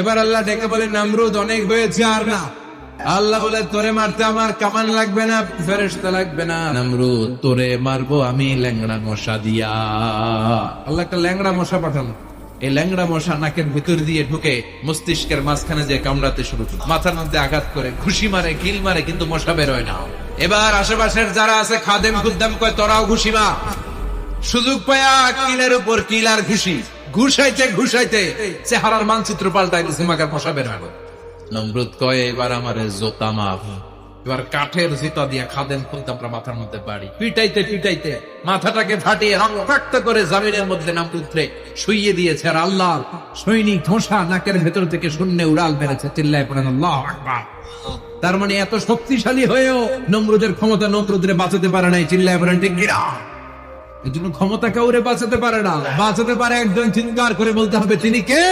এবার আল্লাহ ডেকে বলে, নামরুদ, অনেক হয়েছে আর না। আল্লাহ বলে, তোরে মারতে আমার কামান লাগবে না, ফেরেশতা লাগবে না। নামরুদ, তোরে মারবো আমি ল্যাংড়া মশা দিয়া। আল্লাহ একটা ল্যাংড়া মশা পাঠানো। এই ল্যাংড়া মশা নাকের ভিতর দিয়ে ঢুকে মস্তিষ্কের মাঝখানে যে কামড়াতে শুরু মাথার মধ্যে আঘাত করে, ঘুষি মারে কিল মারে, কিন্তু মশা বেরোয় না। এবার আশেপাশের যারা আছে, খাদেম খুদ্দাম কয়, তোরাও ঘুষি মা সুযোগ পায়া কিলের উপর কিল আর ঘুষি। ঘুষাইতে ঘুষাইতে চেহারার মানচিত্র পাল্টাই দিছে মাকার মশা বের হবে নমরুদ কয় এবার আমার জোতা মাফ। এবার কাঠের জুতা দিয়া খাদেন খুলতে আমরা মাথার মধ্যে বাড়ি। পিটাইতে পিটাইতে মাথাটাকে ফাটিয়ে রক্তাক্ত করে জামিনের মধ্যে নামরুদ্রে শুইয়ে দিয়েছে আর আল্লাহ। সৈনিক ধোসা নাকের ভেতর থেকে শূন্য উড়াল মেরেছে। চিল্লায় পড়েন আল্লাহ আকবার। তার মানে এত শক্তিশালী হয়েও নমরুদের ক্ষমতা নমরুদরে বাঁচাতে পারে নাই। চিল্লায় পড়েন ঠিক কিনা? এই জন্য ক্ষমতা কাউরে বাঁচাতে পারে না। বাঁচাতে পারে একজন চিৎকার করে বলতে হবে, তিনি কে?